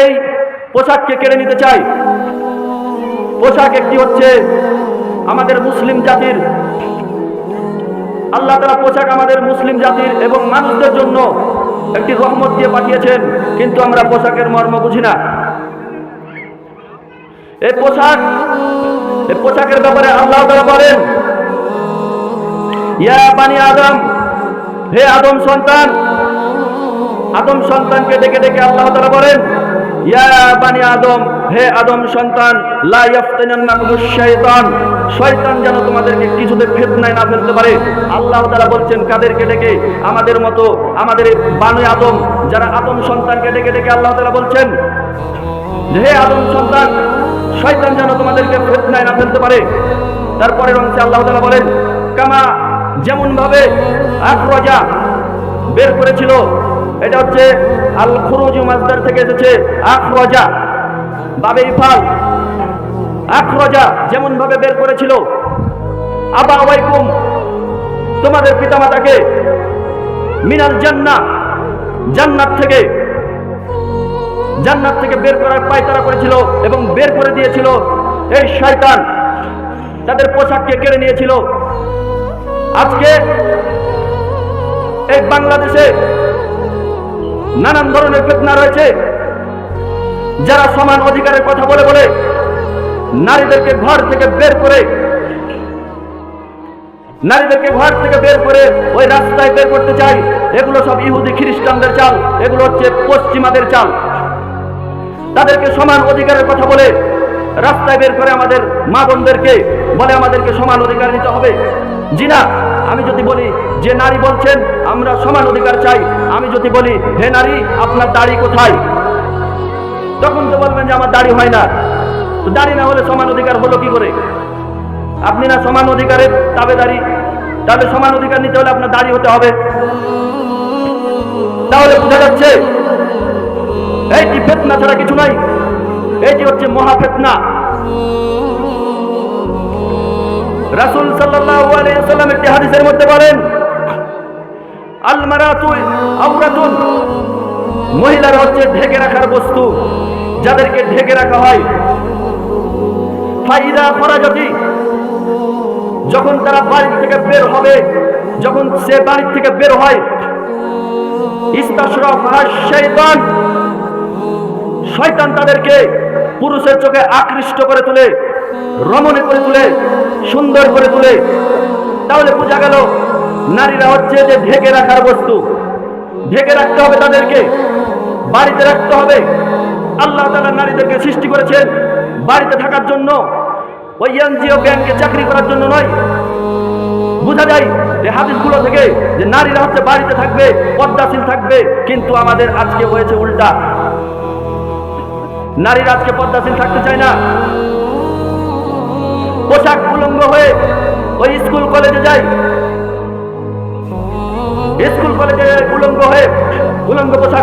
এই পোশাককে কেড়ে নিতে চাই। পোশাক একটি হচ্ছে আমাদের মুসলিম জাতির। আল্লাহ তারা পোশাক আমাদের মুসলিম জাতির এবং মানুষদের জন্য একটি রহমত দিয়ে পাঠিয়েছেন, কিন্তু আমরা পোশাকের মর্ম বুঝি না। এই পোশাক, এই পোশাকের ব্যাপারে আল্লাহ তারা বলেন, ইয়া বানি আদম, হে আদম সন্তান, আদম সন্তানকে ডেকে ডেকে আল্লাহ তারা বলেন ইয়া আদম, হে আদম সন্তান, লা শয়তান যেন তোমাদেরকে না ফেলতে পারে। আল্লাহ বলছেন, কাদেরকে ডেকে? আমাদের মতো, আমাদের আদম, যারা আদম বলছেন, হে আদম সন্তান যেন তোমাদেরকে না ফেলতে পারে। বলেন, কামা যেমন ভাবে আখরজা বের করেছিল, এটা হচ্ছে আল খুরুজু মাজদার থেকে এসেছে আখরজা, বাবে ইফাল। আখরজা যেমন ভাবে বের করেছিল। আবা ওয়াইকুম তোমাদের পিতামাতাকে মিনাল জান্না জান্নাত থেকে জান্নাত থেকে বের করার পায়তারা করেছিল এবং বের করে দিয়েছিল এই শয়তান। তাদের পোশাককে কেড়ে নিয়েছিল। আজকে এই বাংলাদেশে নানান ধরনের ফেতনা রয়েছে। যারা সমান অধিকারের কথা বলে বলে নারীদেরকে ঘর থেকে বের করে, নারীদেরকে ঘর থেকে বের করে ওই রাস্তায় বের করতে চাই এগুলো সব ইহুদি খ্রিস্টানদের চাল, এগুলো হচ্ছে পশ্চিমাদের চাল। তাদেরকে সমান অধিকারের কথা বলে রাস্তায় বের করে আমাদের মা বোনদেরকে বলে আমাদেরকে সমান অধিকার নিতে হবে। জি না আমি যদি বলি, যে নারী বলছেন, আমরা সমান অধিকার চাই। আমি যদি বলি, হে নারী, আপনার দাড়ি কোথায়? তখন তো বলবেন যে, আমার দাড়ি হয় না। দাড়ি না হলে সমান অধিকার হলো কি করে? আপনি না সমান অধিকারের দাবেদারি তাহলে সমান অধিকার নিতে হলে আপনার দাড়ি হতে হবে। তাহলে বোঝা যাচ্ছে, এইটি ফেতনা ছাড়া কিছু নাই। এইটি হচ্ছে মহা ফেতনা। রাসূল ওয়াসাল্লাম একটি হাদিসের মধ্যে বলেন আল মারাতু আওরাতুন। মহিলারা হচ্ছে ঢেকে রাখার বস্তু, যাদেরকে ঢেকে রাখা হয়। ফাইদা ফরাজতি যখন তারা বাড়ি থেকে বের হবে, যখন সে বাড়ি থেকে বের হয়, ইস্তাশরাফ শয়তান শয়তান তাদেরকে পুরুষের চোখে আকৃষ্ট করে তুলে, রমণী করে তুলে, সুন্দর করে তুলে। তাহলে বোঝা গেল, নারীরা হচ্ছে যে ঢেকে রাখার বস্তু। ঢেকে রাখতে হবে তাদেরকে, বাড়িতে রাখতে হবে। আল্লাহ তালা নারীদেরকে সৃষ্টি করেছেন বাড়িতে থাকার জন্য। ওই এনজিও ব্যাংকে চাকরি করার জন্য নয়। বোঝা যায় যে হাদিসগুলো থেকে যে নারীরা হচ্ছে বাড়িতে থাকবে, পদ্মাশীল থাকবে, কিন্তু আমাদের আজকে হয়েছে উল্টা। নারীরা আজকে পদ্মাসীন থাকতে চায় না। পোশাক উলঙ্গ হয়ে ওই স্কুল কলেজে যায় স্কুল কলেজে উলঙ্গ হয়ে উলঙ্গ পোশাক